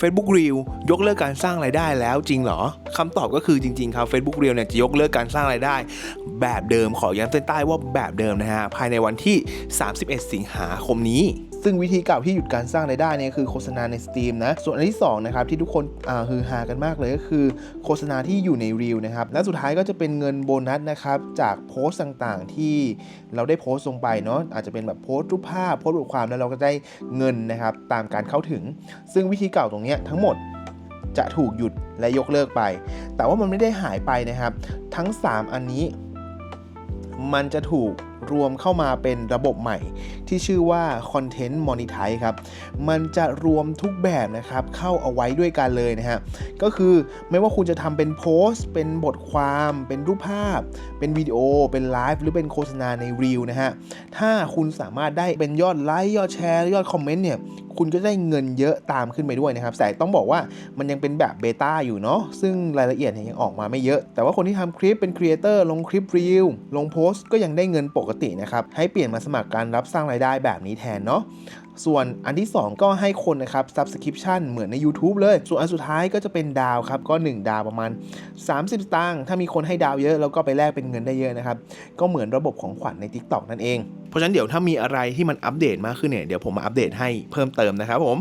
Facebook Reel ยกเลิกการสร้างรายได้แล้วจริงเหรอ คำตอบก็คือจริงๆครับ Facebook Reel เนี่ยจะยกเลิกการสร้างรายได้ แบบเดิมขอย้ำเส้นใต้ว่าแบบเดิมนะฮะภายในวันที่ 31 สิงหาคมนี้ ซึ่งวิธีเก่าที่หยุดการสร้างรายได้เนี่ยคือโฆษณาใน Steam นะส่วนอันที่2นะครับที่ทุกคนฮือฮากันมากเลยก็คือ โฆษณาที่อยู่ใน Reel นะครับและสุดท้ายก็จะเป็นเงินโบนัสนะครับจากโพสต์ต่างๆ ที่เราได้โพสต์ลงไปเนาะอาจจะเป็นแบบโพสต์รูปภาพโพสต์บทความแล้วเราก็ได้เงินนะครับตามการเข้าถึง ซึ่งวิธีเก่าตรงนี้ทั้งหมด จะถูกหยุดและยกเลิกไป แต่ว่ามันไม่ได้หายไปนะครับ ทั้ง 3 อันนี้ มันจะถูกรวมเข้ามาเป็นระบบใหม่ ที่ชื่อว่า Content Monetize ครับ มันจะรวมทุกแบบนะครับ เข้าเอาไว้ด้วยกันเลยนะฮะ ก็คือไม่ว่าคุณจะทำเป็นโพสต์ เป็นบทความ เป็นรูปภาพ เป็นวิดีโอ เป็นไลฟ์ หรือเป็นโฆษณาในรีลนะฮะ ถ้าคุณสามารถได้เป็นยอดไลค์ ยอดแชร์ ยอดคอมเมนต์เนี่ย คุณก็ได้เงินเยอะตามขึ้นไปด้วยนะครับ แต่ต้องบอกว่ามันยังเป็นแบบเบต้าอยู่เนาะ ซึ่งรายละเอียดยังออกมาไม่เยอะ แต่ว่าคนที่ทำคลิปเป็นครีเอเตอร์ลงคลิปรีลลงโพสต์ก็ยังได้เงินปกตินะครับ ให้เปลี่ยนมาสมัครการรับสร้างรายได้แบบนี้แทนเนาะส่วนอันที่ 2 ก็ให้คนนะครับ subscription เหมือนใน YouTube เลย ส่วนอันสุดท้ายก็จะเป็นดาวครับ ก็ 1 ดาวประมาณ 30 สตางค์ถ้ามีคนให้ดาวเยอะ แล้วก็ไปแลกเป็นเงินได้เยอะนะครับ ก็เหมือนระบบของขวัญใน TikTok นั่นเอง เพราะฉะนั้นเดี๋ยวถ้ามีอะไรที่มันอัปเดตมากขึ้นเนี่ยเดี๋ยวผมมาอัปเดตให้เพิ่มเติมนะครับผม